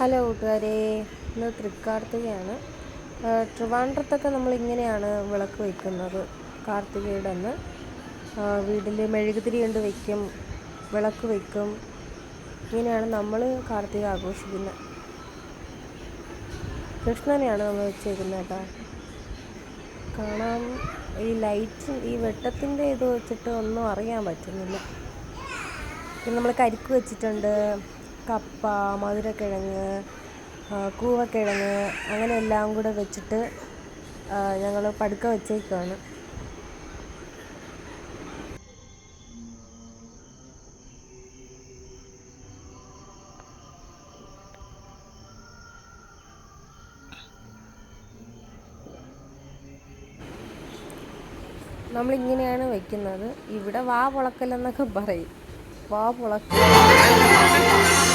Hello കൂട്ടുകാരെ ഇന്ന് തൃക്കാർത്തികയാണ്. ട്രിവാൻഡ്രത്തൊക്കെ നമ്മൾ ഇങ്ങനെയാണ് വിളക്ക് വയ്ക്കുന്നത് കാർത്തികയുടെ അന്ന് വീട്ടിൽ മെഴുകുതിരി കൊണ്ട് വയ്ക്കും വിളക്ക് വയ്ക്കും. ഇങ്ങനെയാണ് നമ്മൾ കാർത്തിക ആഘോഷിക്കുന്നത് കൃഷ്ണനെയാണ് നമ്മൾ വെച്ചേക്കുന്നത് കേട്ടോ. കാണാൻ ഈ ലൈറ്റ് ഈ വെട്ടത്തിന്റെ ഇത് വെച്ചിട്ട് ഒന്നും അറിയാൻ പറ്റുന്നില്ല. പിന്നെ നമ്മൾ കരിക്ക് വെച്ചിട്ടുണ്ട്. കപ്പ മധുരക്കിഴങ്ങ് കൂവക്കിഴങ്ങ് അങ്ങനെ എല്ലാം കൂടെ വെച്ചിട്ട് ഞങ്ങൾ പടുക്ക വെച്ചേക്കാണ് നമ്മളിങ്ങനെയാണ് വെക്കുന്നത്. ഇവിടെ വാ പൊളക്കലെന്നൊക്കെ പറയും. വാ പൊളക്കൽ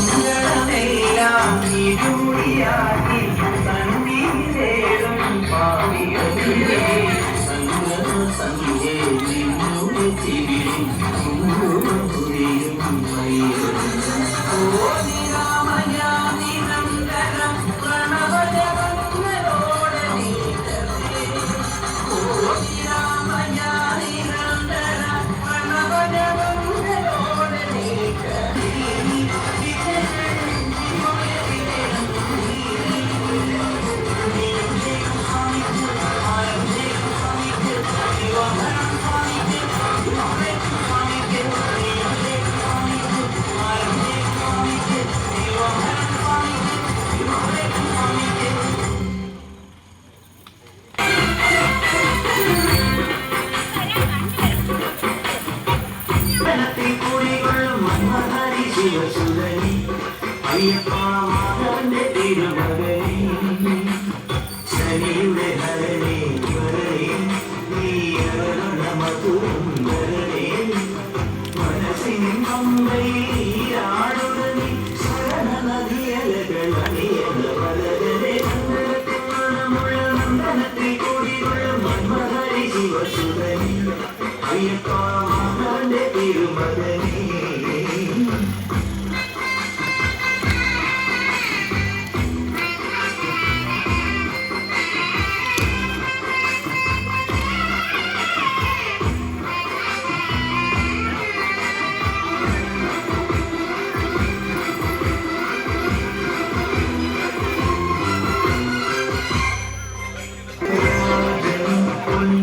സങ്കടമെല്ലാം നീ കണ്ണീരേടും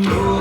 Lord.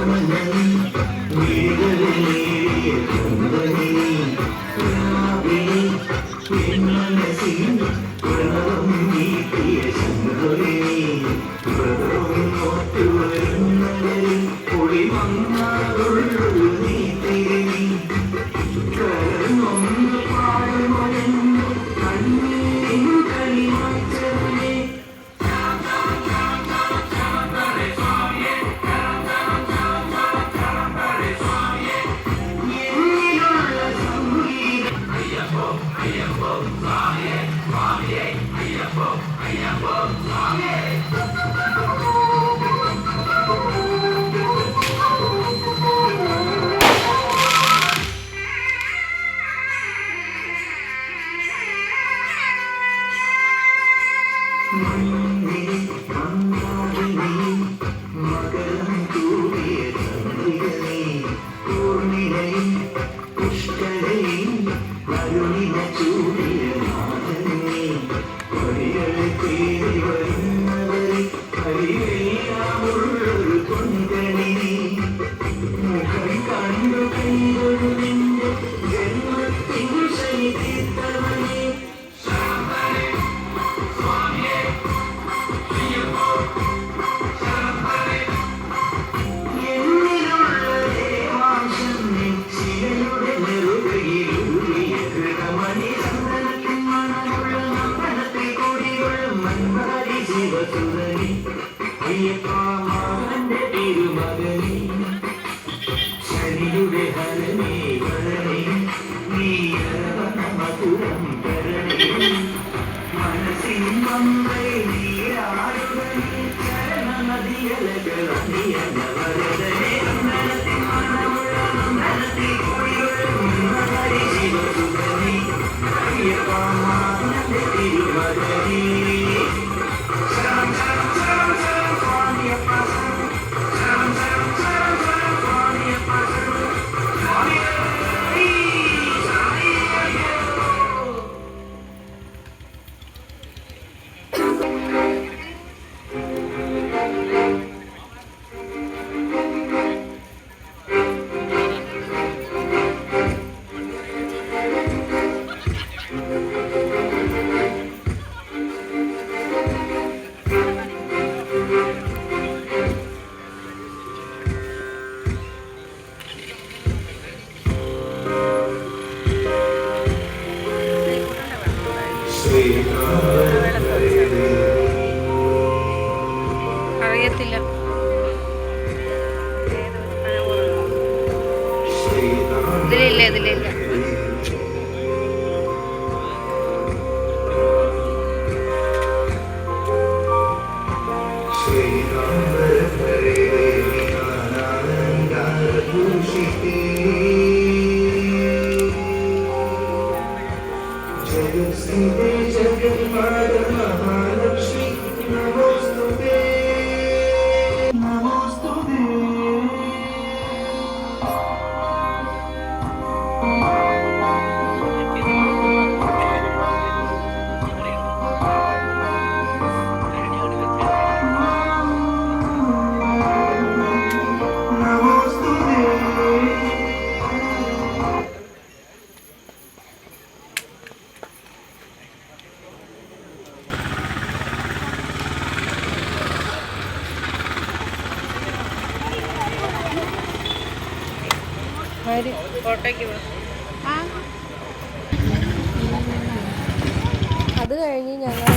അത് കഴിഞ്ഞ് ഞങ്ങൾ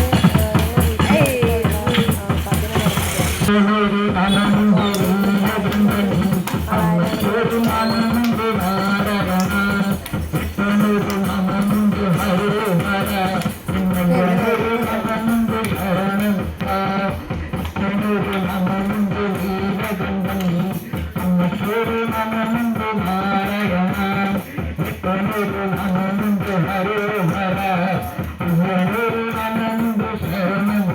പതിനൊന്ന്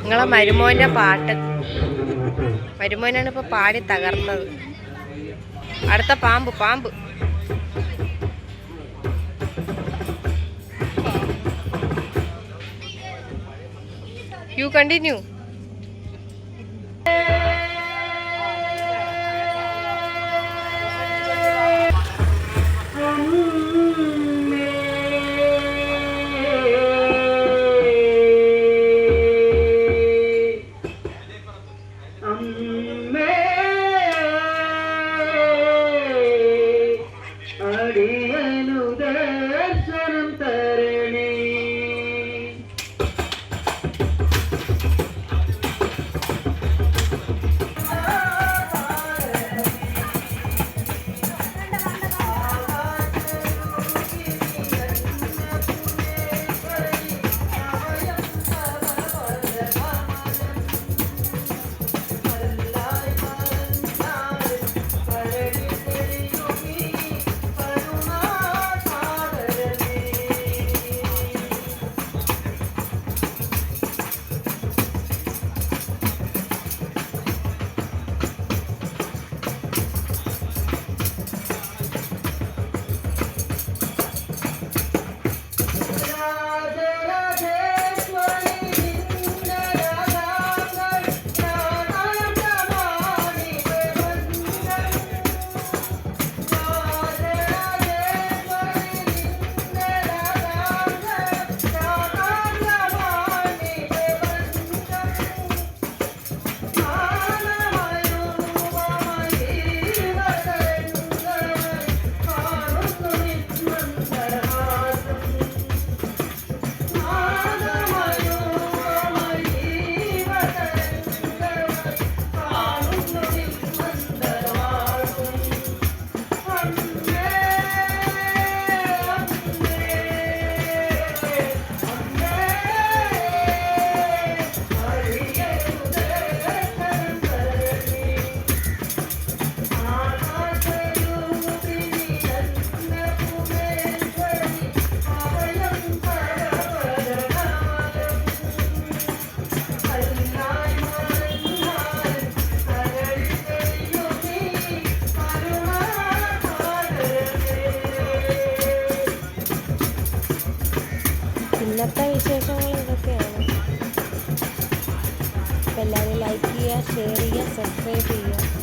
നിങ്ങളെ മരുമോന്റെ പാട്ട്. മരുമോനാണ് ഇപ്പൊ പാടി തകർന്നത് അടുത്ത പാമ്പ് പാമ്പ്. യു കണ്ടിന്യൂ വിശേഷങ്ങൾ ഇതൊക്കെയാണ് അപ്പോൾ എല്ലാവരും ലൈക്ക് ചെയ്യുക ഷെയർ ചെയ്യുക സബ്സ്ക്രൈബ് ചെയ്യുക.